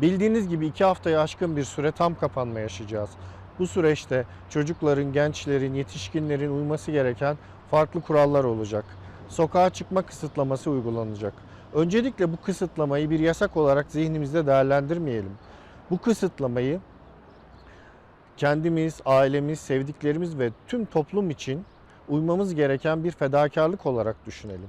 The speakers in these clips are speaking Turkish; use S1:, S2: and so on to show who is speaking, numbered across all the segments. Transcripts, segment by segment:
S1: Bildiğiniz gibi iki haftayı aşkın bir süre tam kapanma yaşayacağız. Bu süreçte çocukların, gençlerin, yetişkinlerin uyması gereken farklı kurallar olacak. Sokağa çıkma kısıtlaması uygulanacak. Öncelikle bu kısıtlamayı bir yasak olarak zihnimizde değerlendirmeyelim. Bu kısıtlamayı kendimiz, ailemiz, sevdiklerimiz ve tüm toplum için uymamız gereken bir fedakarlık olarak düşünelim.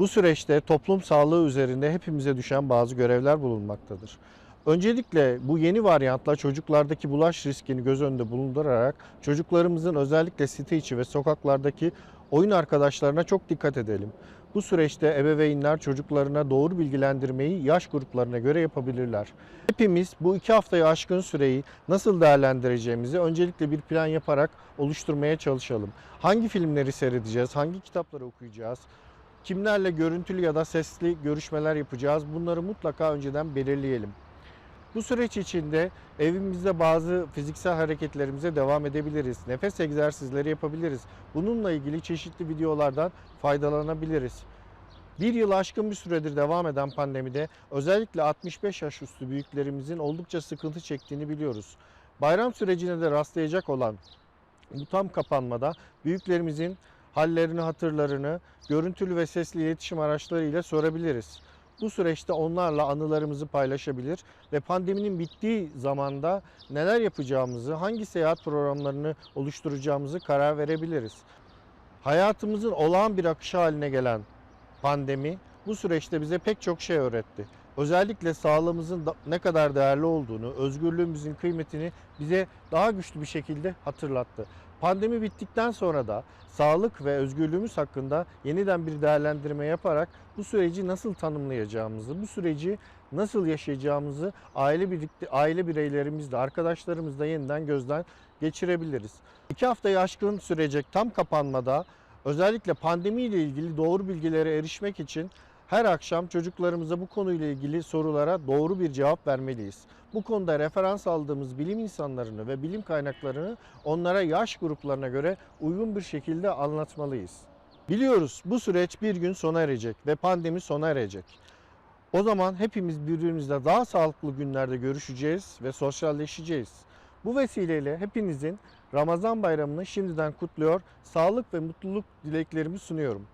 S1: Bu süreçte toplum sağlığı üzerinde hepimize düşen bazı görevler bulunmaktadır. Öncelikle bu yeni varyantla çocuklardaki bulaş riskini göz önünde bulundurarak çocuklarımızın özellikle site içi ve sokaklardaki oyun arkadaşlarına çok dikkat edelim. Bu süreçte ebeveynler çocuklarına doğru bilgilendirmeyi yaş gruplarına göre yapabilirler. Hepimiz bu iki haftayı aşkın süreyi nasıl değerlendireceğimizi öncelikle bir plan yaparak oluşturmaya çalışalım. Hangi filmleri seyredeceğiz, hangi kitapları okuyacağız, kimlerle görüntülü ya da sesli görüşmeler yapacağız bunları mutlaka önceden belirleyelim. Bu süreç içinde evimizde bazı fiziksel hareketlerimize devam edebiliriz. Nefes egzersizleri yapabiliriz. Bununla ilgili çeşitli videolardan faydalanabiliriz. Bir yıl aşkın bir süredir devam eden pandemide özellikle 65 yaş üstü büyüklerimizin oldukça sıkıntı çektiğini biliyoruz. Bayram sürecine de rastlayacak olan bu tam kapanmada büyüklerimizin hallerini, hatırlarını görüntülü ve sesli iletişim araçlarıyla sorabiliriz. Bu süreçte onlarla anılarımızı paylaşabilir ve pandeminin bittiği zamanda neler yapacağımızı, hangi seyahat programlarını oluşturacağımızı karar verebiliriz. Hayatımızın olağan bir akışı haline gelen pandemi bu süreçte bize pek çok şey öğretti. Özellikle sağlığımızın ne kadar değerli olduğunu, özgürlüğümüzün kıymetini bize daha güçlü bir şekilde hatırlattı. Pandemi bittikten sonra da sağlık ve özgürlüğümüz hakkında yeniden bir değerlendirme yaparak bu süreci nasıl tanımlayacağımızı, bu süreci nasıl yaşayacağımızı aile birlikte aile bireylerimizle, arkadaşlarımızla yeniden gözden geçirebiliriz. İki haftayı aşkın sürecek tam kapanmada özellikle pandemiyle ilgili doğru bilgilere erişmek için her akşam çocuklarımıza bu konuyla ilgili sorulara doğru bir cevap vermeliyiz. Bu konuda referans aldığımız bilim insanlarını ve bilim kaynaklarını onlara yaş gruplarına göre uygun bir şekilde anlatmalıyız. Biliyoruz bu süreç bir gün sona erecek ve pandemi sona erecek. O zaman hepimiz birbirimizle daha sağlıklı günlerde görüşeceğiz ve sosyalleşeceğiz. Bu vesileyle hepinizin Ramazan bayramını şimdiden kutluyor, sağlık ve mutluluk dileklerimi sunuyorum.